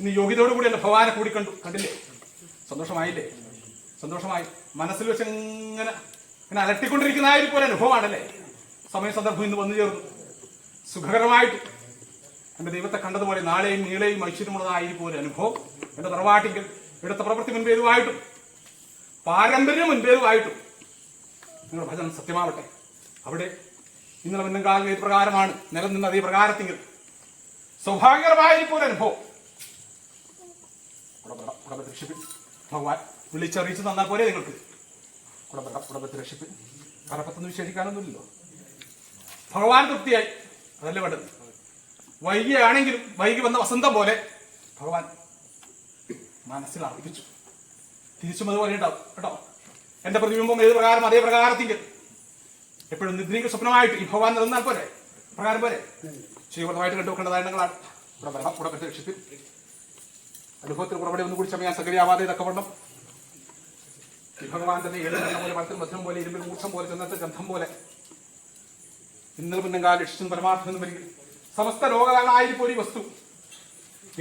ഇന്ന് യോഗ്യതയോടുകൂടി എന്റെ ഭഗവാനെ കൂടി കണ്ടു. കണ്ടില്ലേ? സന്തോഷമായില്ലേ? സന്തോഷമായി. മനസ്സിൽ വെച്ച് ഇങ്ങനെ ഇങ്ങനെ അലട്ടിക്കൊണ്ടിരിക്കുന്ന ആ ഒരു പോലെ അനുഭവമാണല്ലേ? സമയ സന്ദർഭം ഇന്ന് വന്നു ചേർന്നു. സുഖകരമായിട്ട് എന്റെ ദൈവത്തെ കണ്ടതുപോലെ നാളെയും നീളെയും ഐശ്വര്യമുള്ളതായി ഒരു അനുഭവം. എന്റെ തറവാട്ടിക്കൽ എടുത്ത പ്രവൃത്തി മുൻപേതുമായിട്ടും പാരമ്പര്യം മുൻപേതുമായിട്ടും. നിങ്ങളുടെ ഭജനം സത്യമാവട്ടെ. അവിടെ ഇന്നലെ മുന്നങ്കാലം ഏത് പ്രകാരമാണ് നിലനിന്നത് അതേ പ്രകാരത്തിങ്കിൽ. സൗഭാഗ്യകരമായിരിക്കും ഒരു അനുഭവം. കുടപെട്ട് രക്ഷിപ്പിൻ. ഭഗവാൻ വിളിച്ചറിയിച്ച് തന്നാൽ പോലെ നിങ്ങൾക്ക്. കുടപെട കുടുംബത്തെ രക്ഷിപ്പിൻ. കലപ്പത്തൊന്നും വിശേഷിക്കാനൊന്നുമില്ലല്ലോ. ഭഗവാൻ തൃപ്തിയായി. അതല്ലേ വേണ്ടത്? വൈകിയാണെങ്കിലും വൈകി വന്ന വസന്തം പോലെ ഭഗവാൻ മനസ്സിൽ അർപ്പിച്ചു. തിരിച്ചും അതുപോലെ ഉണ്ടാവും. കേട്ടോ? എന്റെ പ്രതിബിംബം ഏത് പ്രകാരം? അതേ പ്രകാരത്തിൽ എപ്പോഴും നിദ്രീക സ്വപ്നമായിട്ട് ഈ ഭഗവാൻ നിറന്നാൽ പോരെ? പ്രകാരം പോരെ? ശീവ്രമായിട്ട് കണ്ടുവെക്കേണ്ടതായ എണ്ണങ്ങളാണ് ഇവിടെ വരണം ഇവിടെ പറ്റി രക്ഷിപ്പിൻ. അനുഭവത്തിൽ കുറവിടെ ഒന്ന് കൂടി സമയം സകരിയാവാതെ തക്കവണ്ണം ഈ ഭഗവാൻ തന്നെ ഏഴ് പോലെ മനസ്സിൽ മധ്യം പോലെ ഇരുമ്പിൽ മൂർച്ചം പോലെ ചെന്നത്തെ ഗന്ധം പോലെ. ഇന്നലെ മുന്നങ്കാൽ ലക്ഷ്യം പരമാർത്ഥം എന്ന് വരിക. സമസ്ത ലോകങ്ങളായിരിക്കും ഒരു വസ്തു.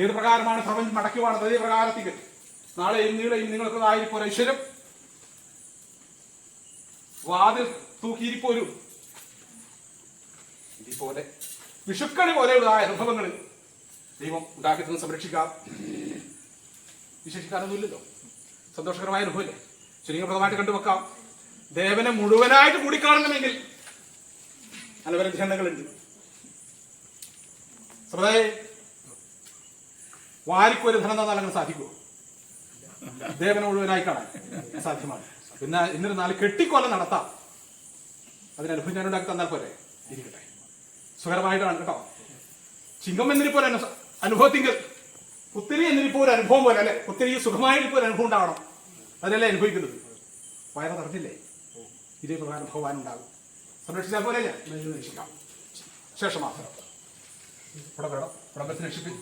ഏത് പ്രകാരമാണ് പ്രപഞ്ചം മടക്കുവാണ് അതേ പ്രകാരത്തിൽ നാളെ നീളെയും നിങ്ങൾക്ക് ആയിരിക്കും ഒരു ഐശ്വര്യം. വാതിൽ തൂക്കിയിരിപ്പോരും ഇതുപോലെ. വിഷുക്കണി പോലെയുള്ളതായ അനുഭവങ്ങൾ ദൈവം ഉണ്ടാക്കി തന്നെ സംരക്ഷിക്കാം. വിശേഷിക്കാനൊന്നുമില്ലല്ലോ. സന്തോഷകരമായ അനുഭവമില്ലേ? ശരീരപ്രദമായിട്ട് കണ്ടുവെക്കാം. ദേവനെ മുഴുവനായിട്ട് കൂടിക്കാണണമെങ്കിൽ പല ധ്യാനങ്ങളുണ്ട് സമുദായ വാരിക്കൊരു ധനം തന്നാൽ അങ്ങനെ സാധിക്കുമോ ദേവനെ മുഴുവനായി കാണാൻ സാധ്യമാണ്. പിന്നെ ഇന്നൊരു നാല് കെട്ടിക്കൊല്ലം നടത്താം. അതിനനുഭവം ഞാൻ ഉണ്ടാക്കി തന്നാൽ പോരെ? ഇരിക്കട്ടെ. സുഖകരമായിട്ടാണ് കേട്ടോ. ചിങ്കം എന്നിരിപ്പോ ഒരു അനുഭവത്തിങ്കിൽ കുത്തിരി എന്നിപ്പോ ഒരു അനുഭവം പോലെ അല്ലെ? കുത്തിരി സുഖമായിട്ടിപ്പോ ഒരു അനുഭവം ഉണ്ടാവണം. അതിലല്ലേ അനുഭവിക്കുന്നത്? വയറ് നടത്തില്ലേ ഇതേ പ്രകാരം ഭഗവാൻ ഉണ്ടാകും സംരക്ഷിച്ചാൽ പോലെ ഞാൻ രക്ഷിക്കാം ശേഷമാത്രം ഇവിടെ വേണം ഇവിടെ രക്ഷിപ്പിച്ചു